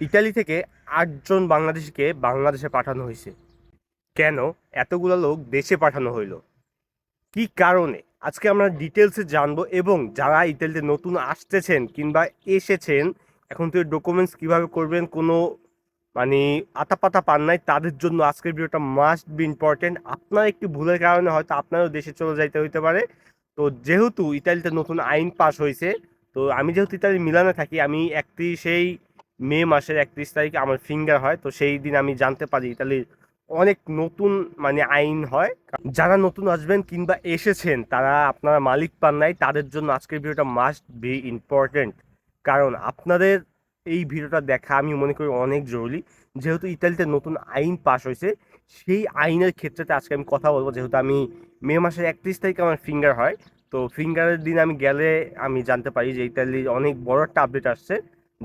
Italy থেকে আটজন বাংলাদেশিকে বাংলাদেশে পাঠানো হয়েছে। কেন? এতগুলো লোক দেশে পাঠানো হইল। কি কারণে? আজকে আমরা ডিটেলসে জানব এবং যারা ইতালিতে নতুন আসতেছেন কিংবা এসেছেন, এখন থেকে ডকুমেন্টস কীভাবে করবেন, কোনো মানে আতাপাতা পান নাই, তাদের জন্য আজকের ভিডিওটা মাস্ট বি ইম্পর্টেন্ট আপনার একটি ভুলের কারণে হয়তো আপনারও দেশে চলে যাইতে হইতে পারে। তো যেহেতু ইতালিতে নতুন আইন পাস হয়েছে তো আমি যেহেতু ইতালি মিলানে থাকি, আমি একত্রিশেই মে মাসের একত্রিশ তারিখে আমার ফিঙ্গার হয়, তো সেই দিন আমি জানতে পারি ইতালির অনেক নতুন মানে আইন হয়। যারা নতুন আসবেন কিংবা এসেছেন, তারা আপনারা মালিক পান নাই, তাদের জন্য আজকের ভিডিওটা মাস্ট বি ইম্পর্টেন্ট কারণ আপনাদের এই ভিডিওটা দেখা আমি মনে করি অনেক জরুরি। যেহেতু ইতালিতে নতুন আইন পাশ হয়েছে, সেই আইনের ক্ষেত্রে আজকে আমি কথা বলব। যেহেতু আমি মে মাসের একত্রিশ তারিখে আমার ফিঙ্গার হয়, তো ফিঙ্গারের দিন আমি গেলে আমি জানতে পারি যে ইতালির অনেক বড় একটা আপডেট আসছে।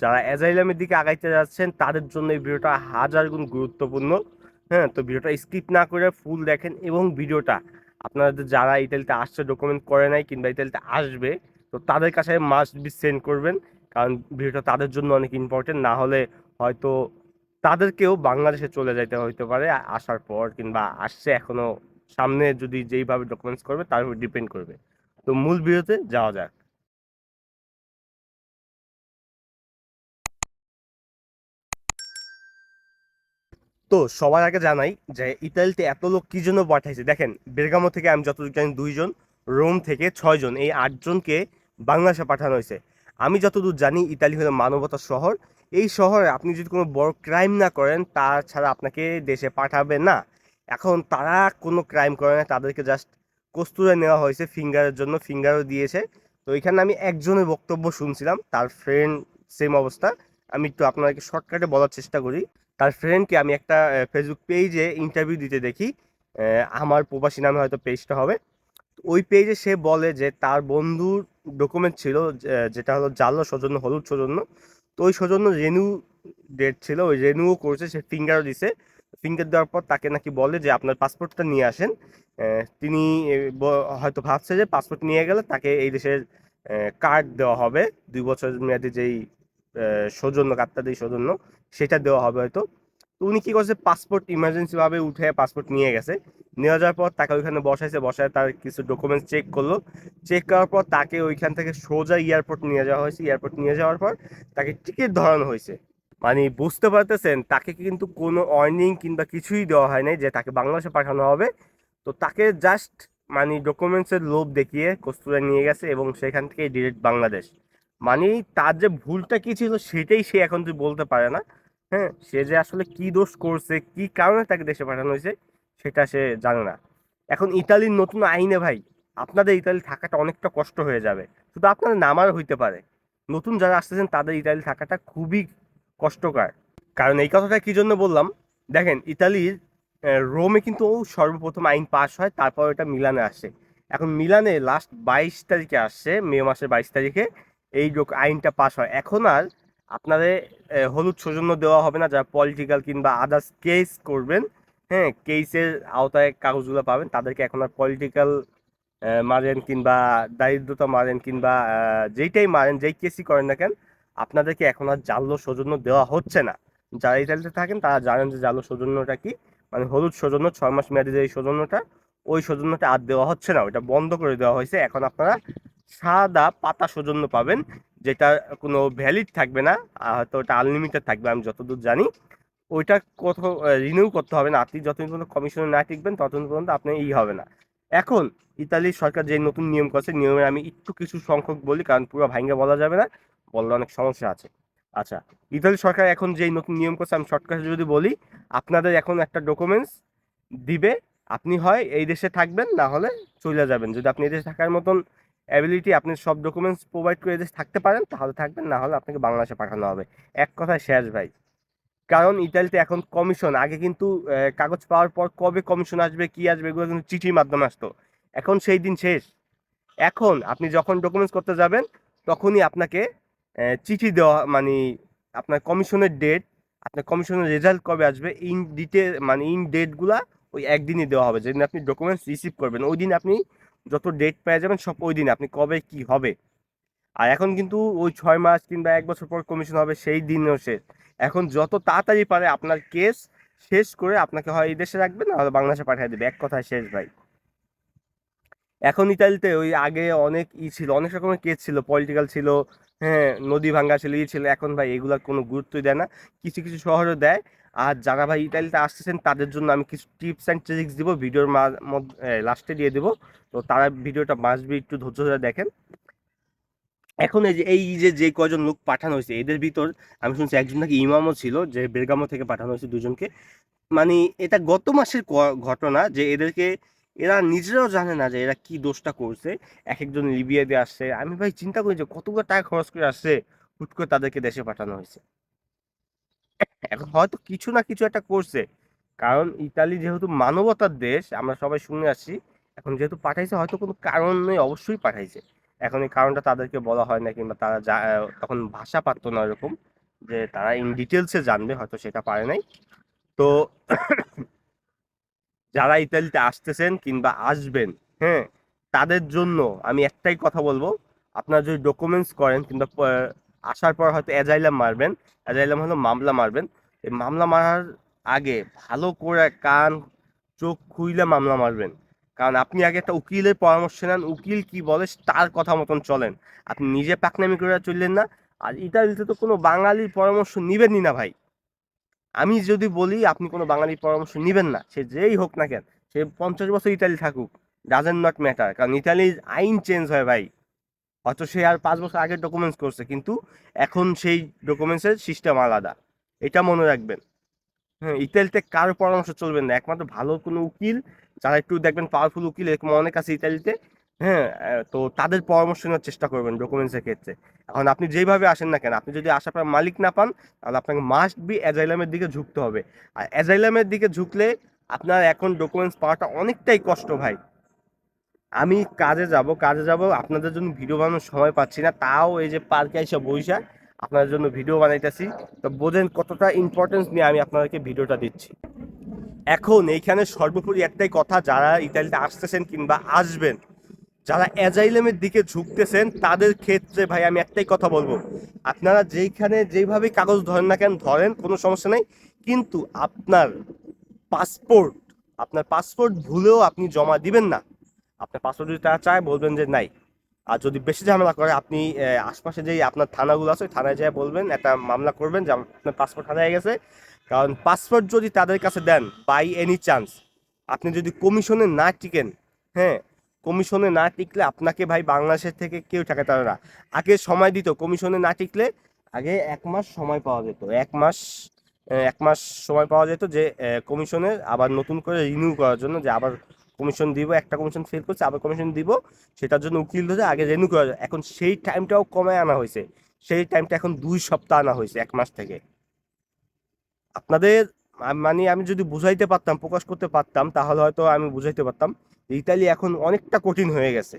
যারা অ্যাজাইলামের দিকে আগাইতে যাচ্ছেন, তাদের জন্য এই ভিডিওটা হাজার গুণ গুরুত্বপূর্ণ। হ্যাঁ তো ভিডিওটা স্কিপ না করে ফুল দেখেন এবং ভিডিওটা আপনাদের যারা ইতালিতে আসছে ডকুমেন্ট করে নাই কিংবা ইতালিতে আসবে, তো তাদের কাছে মাস্ট বি সেন্ড করবেন, কারণ ভিডিওটা তাদের জন্য অনেক ইম্পর্টেন্ট না হলে হয়তো তাদেরকেও বাংলাদেশে চলে যাইতে হইতে পারে আসার পর, কিংবা আসছে এখনও সামনে যদি যেইভাবে ডকুমেন্টস করবে, তার উপর ডিপেন্ড করবে। তো মূল ভিডিওতে যাওয়া যাক। তো সবার আগে জানাই যে ইতালিতে এত লোক কি জন্য পাঠাইছে? দেখেন, বেরগামো থেকে আমি যতদূর জানি দুইজন, রোম থেকে ছয়জন, এই আটজনকে বাংলাদেশে পাঠানো হয়েছে। আমি যতদূর জানি, ইতালি হলো মানবতার শহর। এই শহরে আপনি যদি কোনো বড় ক্রাইম না করেন তা ছাড়া আপনাকে দেশে পাঠাবে না। এখন তারা কোনো ক্রাইম করে না, তাদেরকে জাস্ট কস্তুরে নেওয়া হয়েছে ফিঙ্গারের জন্য ফিঙ্গারও দিয়েছে। তো এখানে আমি একজনের বক্তব্য শুনছিলাম, তার ফ্রেন্ড সেম অবস্থা। আমি একটু আপনাকে শর্টকাটে বলার চেষ্টা করি। তার ফ্রেন্ডকে আমি একটা ফেসবুক পেজে ইন্টারভিউ দিতে দেখি। আমার প্রবাসী নামে হয়তো পেজটা হবে। ওই পেজে সে বলে যে তার বন্ধুর ডকুমেন্ট ছিল যেটা হলো জালো সৌজন্য, হলুদ সৌজন্য। তো ওই সৌজন্য রেনু ডেট ছিল, ওই রেনুও করছে, সে ফিঙ্গারও দিছে। ফিঙ্গার দেওয়ার পর তাকে নাকি বলে যে আপনার পাসপোর্টটা নিয়ে আসেন। তিনি হয়তো ভাবছে যে পাসপোর্ট নিয়ে গেলে তাকে এই দেশের কার্ড দেওয়া হবে। দুই বছর মেয়াদি যেই সৌজন্য দেয় সৌজন্য, সেটা দেওয়া হবে হয়তো। তো উনি কি করছে? পাসপোর্ট ইমার্জেন্সিভাবে উঠে পাসপোর্ট নিয়ে গেছে। নিয়ে যাওয়ার পর তাকে ওইখানে বসাইছে, বসায় তার কিছু ডকুমেন্টস চেক করল। চেক করার পর তাকে ওইখান থেকে সোজা এয়ারপোর্ট নিয়ে যাওয়া হয়েছে। এয়ারপোর্ট নিয়ে যাওয়ার পর তাকে টিকিট ধরানো হয়েছে। মানে বুঝতে পারতেছেন, তাকে কিন্তু কোনো অর্নিং কিংবা কিছুই দেওয়া হয় নাই যে তাকে বাংলাদেশে পাঠানো হবে। তো তাকে জাস্ট মানে ডকুমেন্টসের লোভ দেখিয়ে কস্তুরা নিয়ে গেছে এবং সেখান থেকে ডিরেক্ট বাংলাদেশ। মানে তার যে ভুলটা কি ছিল সেটাই সে এখন তুই বলতে পারে না। হ্যাঁ সে যে আসলে কি দোষ করছে, কি কারণে তাকে দেশে পাঠানো হয়েছে, সেটা সে জানে না। এখন ইতালির নতুন আইনে ভাই, আপনাদের ইতালি থাকাটা অনেকটা কষ্ট হয়ে যাবে। শুধু আপনাদের নামার হইতে পারে। নতুন যারা আসতেছেন, তাদের ইতালি থাকাটা খুবই কষ্টকর। কারণ এই কথাটা কি জন্য বললাম? দেখেন, ইতালির রোমে কিন্তু সর্বপ্রথম আইন পাশ হয়, তারপর এটা মিলানে আসে। এখন মিলানে লাস্ট বাইশ তারিখে আসছে, মে মাসের বাইশ তারিখে। এই আইনটা পাশ হয়। এখন আর আপনাদের হলুদ সৌজন্য দেওয়া হবে না, যারা পলিটিক্যাল কিংবা আদার্স কেস করবেন হ্যাঁ কেসের আওতায় কাগজগুলো পাবেন, তাদেরকে এখন আর পলিটিক্যাল মারেন কিংবা দারিদ্রতা মারেন কিংবা যেইটাই মারেন, যেই কেসই করেন না কেন, আপনাদেরকে এখন আর জাল্য সৌজন্য দেওয়া হচ্ছে না। যারা ইতালিতে থাকেন, তারা জানেন যে জাল্য সৌজন্যটা কি মানে হলুদ সৌজন্য, ছয় মাস মেয়াদি যে এই সৌজন্যটা, ওই সৌজন্যটা আর দেওয়া হচ্ছে না ওটা বন্ধ করে দেওয়া হয়েছে। এখন আপনারা সাদা পাতা সৌজন্য পাবেন, যেটা কোনো ভ্যালিড থাকবে না হয়তো ওটা আনলিমিটেড থাকবে, আমি যতদূর জানি। ওইটা কত রিনিউ করতে হবে না, আপনি যতদিন পর্যন্ত কমিশনে না টিকবেন, ততদিন পর্যন্ত আপনি ই হবে না। এখন ইতালির সরকার যে নতুন নিয়ম করছে, নিয়মে আমি একটু কিছু সংখ্যক বলি, কারণ পুরো ভাঙ্গে বলা যাবে না বললে অনেক সমস্যা আছে। আচ্ছা ইতালি সরকার এখন যে নতুন নিয়ম করছে, আমি শর্টকাটে যদি বলি, আপনাদের এখন একটা ডকুমেন্টস দিবে, আপনি হয় এই দেশে থাকবেন, না হলে চলে যাবেন। যদি আপনি এই দেশে থাকার মতন অ্যাবিলিটি আপনি সব ডকুমেন্টস প্রোভাইড করে দেশে থাকতে পারেন, তাহলে থাকবেন, না হলে আপনাকে বাংলাদেশে পাঠানো হবে। এক কথায় শেষ ভাই। কারণ ইতালিতে এখন কমিশন আগে কিন্তু কাগজ পাওয়ার পর কবে কমিশন আসবে, কি আসবে, এগুলো কিন্তু চিঠির মাধ্যমে আসতো। এখন সেই দিন শেষ। এখন আপনি যখন ডকুমেন্টস করতে যাবেন, তখনই আপনাকে চিঠি দেওয়া মানে আপনার কমিশনের ডেট আপনার কমিশনের রেজাল্ট কবে আসবে ইন ডিটেল মানে ইন ডেটগুলা ওই একদিনই দেওয়া হবে। যেদিন আপনি ডকুমেন্টস রিসিভ করবেন, ওই দিন আপনি যত ডেট পেয়ে যাবেন সব ওই দিন, আপনি কবে কি হবে। আর এখন কিন্তু ওই ছয় মাস কিংবা এক বছর পর কমিশন হবে, সেই দিনও শেষ। এখন যত তাড়াতাড়ি পারে আপনার কেস শেষ করে আপনাকে হয় এই দেশে রাখবে না হলে বাংলাদেশে পাঠিয়ে দেবে। এক কথায় শেষ ভাই। এখন ইতালিতে ওই আগে অনেক ই ছিল, অনেক রকমের কেস ছিল। পলিটিক্যাল ছিল হ্যাঁ নদী ভাঙ্গা ছিল, ই ছিল। এখন ভাই এগুলোর কোনো গুরুত্বই দেয় না। কিছু কিছু শহরে দেয়। আর যারা ভাই ইতালিতে আসতেছেন, তাদের জন্য আমি কিছু টিপস অ্যান্ড ট্রিক্স দিব, ভিডিওর লাস্টে দিয়ে দেবো। তো তারা ভিডিওটা মাসবি একটু ধৈর্য ধরে দেখেন। এখন এই যে এই যে যে কয়জন লোক পাঠানো হয়েছে, এদের ভিতর আমি শুনছি একজন নাকি ইমামও ছিল, যে বেরগামো থেকে পাঠানো হয়েছে দুজনকে। মানে এটা গত মাসের ঘটনা যে এদেরকে, এরা নিজেরাও জানে না যে এরা কি দোষটা করছে। এক একজন লিবিয়া দিয়ে আসছে। আমি ভাই চিন্তা করি যে কতগুলো টাকা খরচ করে আসছে, হুট করে তাদেরকে দেশে পাঠানো হয়েছে। এখন হয়তো কিছু না কিছু একটা করছে। কারণ ইতালি যেহেতু মানবতার দেশ, আমরা সবাই শুনে আসছি, এখন যেহেতু পাঠাইছে, হয়তো কোনো কারণে অবশ্যই পাঠাইছে। এখন এই কারণটা তাদেরকে বলা হয় না, কিংবা তারা যা তখন ভাষা পারতো না এরকম যে তারা ইন ডিটেলসে জানবে, হয়তো সেটা পারে নাই। তো যারা ইতালিতে আসতেছেন কিংবা আসবেন হ্যাঁ তাদের জন্য আমি একটাই কথা বলব, আপনারা যদি ডকুমেন্টস করেন কিংবা আসার পর হয়তো অ্যাজাইলাম মারবেন। অ্যাজাইলাম হলো মামলা মারবেন। এই মামলা মারার আগে ভালো করে কান, চোখ খুইলে মামলা মারবেন। কারণ আপনি আগে একটা উকিলের পরামর্শ নেন, উকিল কি বলে তার কথা মতন চলেন। আপনি নিজে পাকনামি করে চললেন না। আর ইতালিতে তো কোনো বাঙালির পরামর্শ নিবেনই না ভাই। আমি যদি বলি, আপনি কোনো বাঙালির পরামর্শ নিবেন না। সে যেই হোক না কেন, সে পঞ্চাশ বছর ইতালি থাকুক। ডাজেন্ট নট ম্যাটার কারণ ইতালির আইন চেঞ্জ হয় ভাই। হয়তো সে আর পাঁচ বছর আগে ডকুমেন্টস করছে, কিন্তু এখন সেই ডকুমেন্টসের সিস্টেম আলাদা। এটা মনে রাখবেন। হ্যাঁ ইতালিতে কারও পরামর্শ চলবেন না? একমাত্র ভালো কোনো উকিল, যারা একটু দেখবেন পাওয়ারফুল উকিল, এরকম অনেক আছে ইতালিতে হ্যাঁ তো তাদের পরামর্শ নেওয়ার চেষ্টা করবেন ডকুমেন্টসের ক্ষেত্রে। এখন আপনি যেভাবে আসেন না কেন, আপনি যদি আসার পর মালিক না পান, তাহলে আপনাকে মাস্ট বি অ্যাজাইলামের দিকে ঝুঁকতে হবে। আর অ্যাজাইলামের দিকে ঝুঁকলে আপনার এখন ডকুমেন্টস পাওয়াটা অনেকটাই কষ্ট ভাই। আমি কাজে যাব কাজে যাব, আপনাদের জন্য ভিডিও বানানোর সময় পাচ্ছি না। তাও এই যে পার্কে এসে বইসা আপনাদের জন্য ভিডিও বানাইতেছি। তো বোঝেন কতটা ইম্পর্টেন্স নিয়ে আমি আপনাদেরকে ভিডিওটা দিচ্ছি। এখন এইখানে সর্বোপরি একটাই কথা, যারা ইতালিতে আসতেছেন কিংবা আসবেন, যারা অ্যাজাইলামের দিকে ঝুঁকতেছেন, তাদের ক্ষেত্রে ভাই আমি একটাই কথা বলব। আপনারা যেইখানে যেইভাবে কাগজ ধরেন না কেন, ধরেন, কোনো সমস্যা নেই। কিন্তু আপনার পাসপোর্ট আপনার পাসপোর্ট ভুলেও আপনি জমা দিবেন না। আপনার পাসপোর্ট যদি তারা চায়, বলবেন যে নাই। আর যদি বেশি ঝামেলা করে, আপনি আশপাশে যেই আপনার থানাগুলো আছে, ওই থানায় যেয়ে বলবেন, একটা মামলা করবেন যে আপনার পাসপোর্ট হারিয়ে গেছে। কারণ পাসপোর্ট যদি তাদের কাছে দেন বাই এনি চান্স আপনি যদি কমিশনে না টিকেন হ্যাঁ কমিশনে না টিকলে আপনাকে ভাই বাংলাদেশের থেকে কেউ ঠেকাতে পারে না। আগে সময় দিত, কমিশনে না টিকলে আগে এক মাস সময় পাওয়া যেত। এক মাস এক মাস সময় পাওয়া যেত যে কমিশনের আবার নতুন করে রিনিউ করার জন্য যে আবার কমিশন দিব, একটা কমিশন ফেল করছে, আবার কমিশন দিব, সেটার জন্য উকিল ধরে আগে রেনু করা যায়। এখন সেই টাইমটাও কমে আনা হয়েছে। সেই টাইমটা এখন দুই সপ্তাহ আনা হয়েছে, এক মাস থেকে। আপনাদের মানে আমি যদি বুঝাইতে পারতাম, প্রকাশ করতে পারতাম, তাহলে হয়তো আমি বুঝাইতে পারতাম ইতালি এখন অনেকটা কঠিন হয়ে গেছে।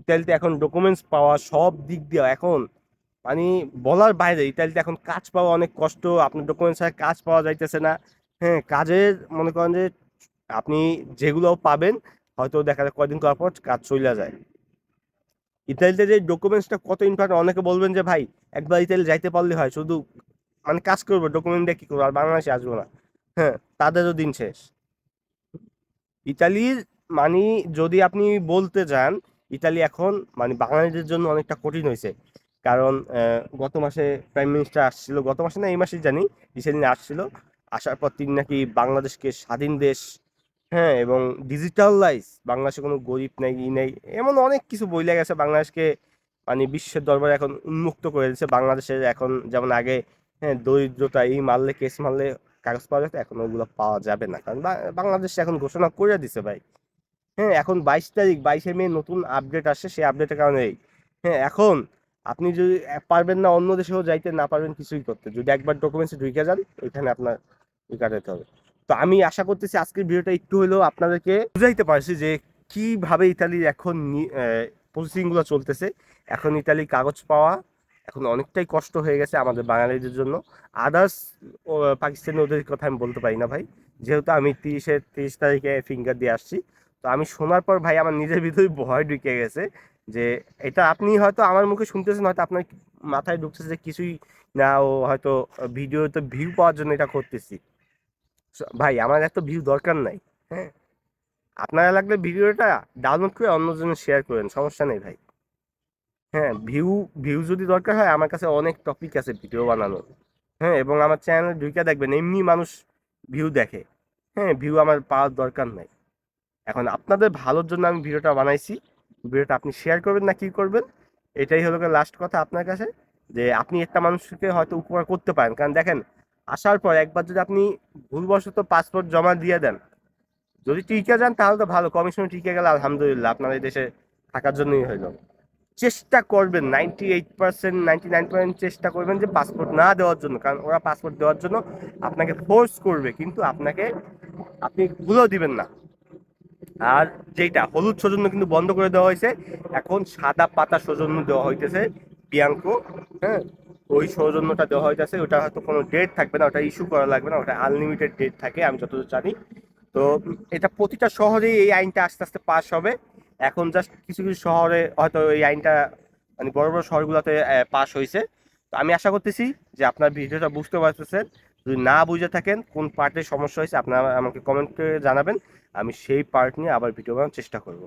ইতালিতে এখন ডকুমেন্টস পাওয়া, সব দিক দিয়ে এখন মানে বলার বাইরে, ইতালিতে এখন কাজ পাওয়া অনেক কষ্ট, আপনার ডকুমেন্টস কাজ পাওয়া যাইতেছে না। হ্যাঁ কাজের মনে করেন যে আপনি যেগুলো পাবেন, হয়তো দেখা যায় কয়দিন করার পর কাজ চলে যায়। ইতালিতে যে ডকুমেন্টসটা কত ইম্পর্টেন্ট অনেকে বলবেন যে, ভাই, একবার ইতালি যাইতে পারলে হয়, শুধু মানে কাজ করব ডকুমেন্ট দিয়ে কি করব, আর বাংলাদেশে আসব না। হ্যাঁ তাদেরও দিন শেষ। ইতালির মানে যদি আপনি বলতে যান, ইতালি এখন মানে বাংলাদেশের জন্য অনেকটা কঠিন হয়েছে কারণ গত মাসে প্রাইম মিনিস্টার আসছিল, গত মাসে না, এই মাসেই জানি রিসেন্টলি আসছিল। আসার পর তিনি নাকি বাংলাদেশকে স্বাধীন দেশ হ্যাঁ এবং ডিজিটালাইজ বাংলাদেশে কোনো গরিব নেই, ই নেই, এমন অনেক কিছু বইলে গেছে বাংলাদেশকে মানে বিশ্বের দরবারে এখন উন্মুক্ত করে দিয়েছে। বাংলাদেশের এখন যেমন আগে হ্যাঁ দরিদ্রতা, এই মারলে, কেস মারলে কাগজ পাওয়া যেত, এখন ওগুলো পাওয়া যাবে না। কারণ বাংলাদেশ এখন ঘোষণা করে দিছে ভাই। হ্যাঁ এখন বাইশ তারিখ, বাইশে মে নতুন আপডেট আসে সেই আপডেটের কারণে হ্যাঁ এখন আপনি যদি পারবেন না অন্য দেশেও যাইতে, না পারবেন কিছুই করতে। যদি একবার ডকুমেন্টসে ঢুকে যান, ওইখানে আপনার ই হবে। তো আমি আশা করতেছি আজকের ভিডিওটা একটু হলেও আপনাদেরকে বুঝাইতে পারছি যে কীভাবে ইতালির এখন প্রসেসিংগুলো চলতেছে। এখন ইতালির কাগজ পাওয়া এখন অনেকটাই কষ্ট হয়ে গেছে আমাদের বাঙালিদের জন্য। আদার্স পাকিস্তানি ওদের কথা আমি বলতে পারি না ভাই। যেহেতু আমি তিরিশে, তিরিশ তারিখে ফিঙ্গার দিয়ে আসছি। তো আমি শোনার পর ভাই আমার নিজের ভিতরে ভয় ঢুকে গেছে যে এটা আপনি হয়তো আমার মুখে শুনতেছেন, হয়তো আপনার মাথায় ঢুকতেছে যে কিছুই না, ও হয়তো ভিডিও ভিডিওতে ভিউ পাওয়ার জন্য এটা করতেছি। ভাই, আমার এত ভিউ দরকার নাই হ্যাঁ? আপনারা লাগলে ভিডিওটা ডাউনলোড করে অন্যজনের শেয়ার করেন, সমস্যা নেই ভাই। হ্যাঁ ভিউ ভিউ যদি দরকার হয়, আমার কাছে অনেক টপিক আছে ভিডিও বানানোর হ্যাঁ? এবং আমার চ্যানেলে ঢুকে দেখবেন, এমনি মানুষ ভিউ দেখে হ্যাঁ? ভিউ আমার পাওয়ার দরকার নাই। এখন আপনাদের ভালোর জন্য আমি ভিডিওটা বানাইছি, ভিডিওটা আপনি শেয়ার করবেন না কি করবেন, এটাই হলো লাস্ট কথা আপনার কাছে, যে আপনি একটা মানুষকে হয়তো উপকার করতে পারেন। কারণ দেখেন আসার পর একবার যদি আপনি ভুলবশত পাসপোর্ট জমা দিয়ে দেন, যদি টিকে যান, তাহলে তো ভালো। কমিশনে টিকে গেলে, আলহামদুলিল্লাহ, আপনার এই দেশে থাকার জন্যই হইল। চেষ্টা করবেন ninety eight percent ninety nine percent চেষ্টা করবেন যে পাসপোর্ট না দেওয়ার জন্য, কারণ ওরা পাসপোর্ট দেওয়ার জন্য আপনাকে ফোর্স করবে, কিন্তু আপনাকে, আপনি ভুলেও দিবেন না। আর যেটা হলুদ সৌজন্য কিন্তু বন্ধ করে দেওয়া হয়েছে। এখন সাদা পাতা সৌজন্য দেওয়া হইতেছে বিয়াঙ্কো হ্যাঁ? ওই সৌজন্যটা দেওয়া হইতেছে, ওটা হয়তো কোনো ডেট থাকবে না, ওটা ইস্যু করা লাগবে না, ওটা আনলিমিটেড ডেট থাকে, আমি যতদূর জানি। তো এটা প্রতিটা শহরেই এই আইনটা আস্তে আস্তে পাস হবে। এখন জাস্ট কিছু কিছু শহরে হয়তো এই আইনটা মানে বড় বড় শহরগুলোতে পাস হয়েছে তো আমি আশা করতেছি যে আপনার ভিডিওটা বুঝতে পারতেছেন। যদি না বুঝে থাকেন কোন পার্টের সমস্যা হয়েছে আপনারা আমাকে কমেন্ট জানাবেন। আমি সেই পার্ট নিয়ে আবার ভিডিও বানানোর চেষ্টা করব।